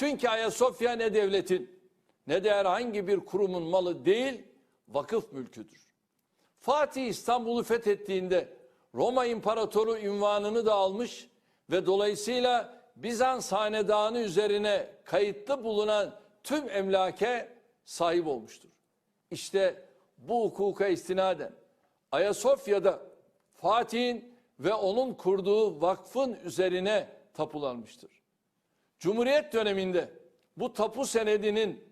Çünkü Ayasofya ne devletin ne de herhangi bir kurumun malı değil, vakıf mülküdür. Fatih İstanbul'u fethettiğinde Roma İmparatoru ünvanını da almış ve dolayısıyla Bizans hanedanı üzerine kayıtlı bulunan tüm emlake sahip olmuştur. İşte bu hukuka istinaden Ayasofya'da Fatih'in ve onun kurduğu vakfın üzerine tapulanmıştır. Cumhuriyet döneminde bu tapu senedinin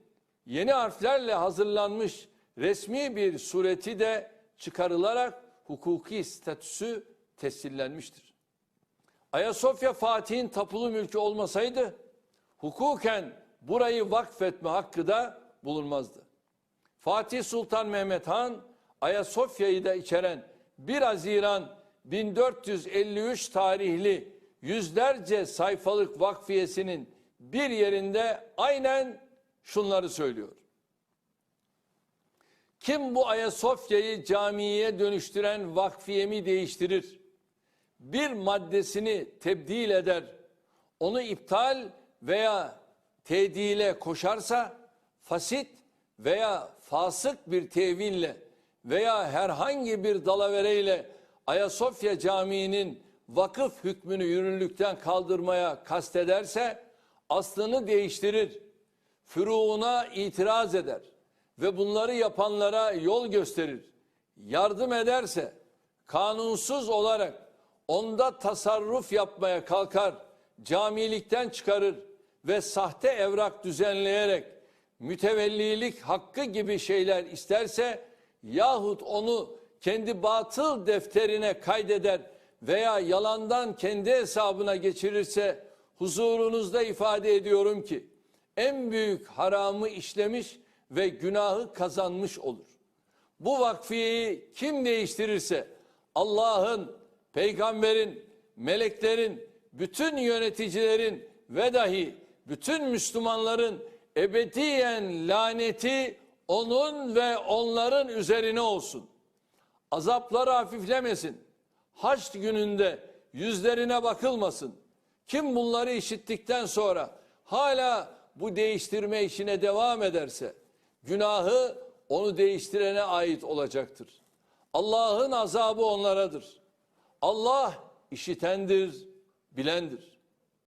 yeni harflerle hazırlanmış resmi bir sureti de çıkarılarak hukuki statüsü tescillenmiştir. Ayasofya Fatih'in tapulu mülkü olmasaydı hukuken burayı vakfetme hakkı da bulunmazdı. Fatih Sultan Mehmet Han Ayasofya'yı da içeren 1 Haziran 1453 tarihli yüzlerce sayfalık vakfiyesinin bir yerinde aynen şunları söylüyor. Kim bu Ayasofya'yı camiye dönüştüren vakfiyemi değiştirir, bir maddesini tebdil eder, onu iptal veya tedile koşarsa, fasit veya fasık bir teville veya herhangi bir dalavereyle Ayasofya Camii'nin vakıf hükmünü yürürlükten kaldırmaya kastederse aslını değiştirir, füruğuna itiraz eder ve bunları yapanlara yol gösterir, yardım ederse kanunsuz olarak onda tasarruf yapmaya kalkar, camilikten çıkarır ve sahte evrak düzenleyerek mütevellilik hakkı gibi şeyler isterse yahut onu kendi batıl defterine kaydeder veya yalandan kendi hesabına geçirirse huzurunuzda ifade ediyorum ki en büyük haramı işlemiş ve günahı kazanmış olur. Bu vakfiyeyi kim değiştirirse Allah'ın, peygamberin, meleklerin, bütün yöneticilerin ve dahi bütün Müslümanların ebediyen laneti onun ve onların üzerine olsun. Azapları hafiflemesin. Haç gününde yüzlerine bakılmasın. Kim bunları işittikten sonra hala bu değiştirme işine devam ederse günahı onu değiştirene ait olacaktır. Allah'ın azabı onlaradır. Allah işitendir, bilendir.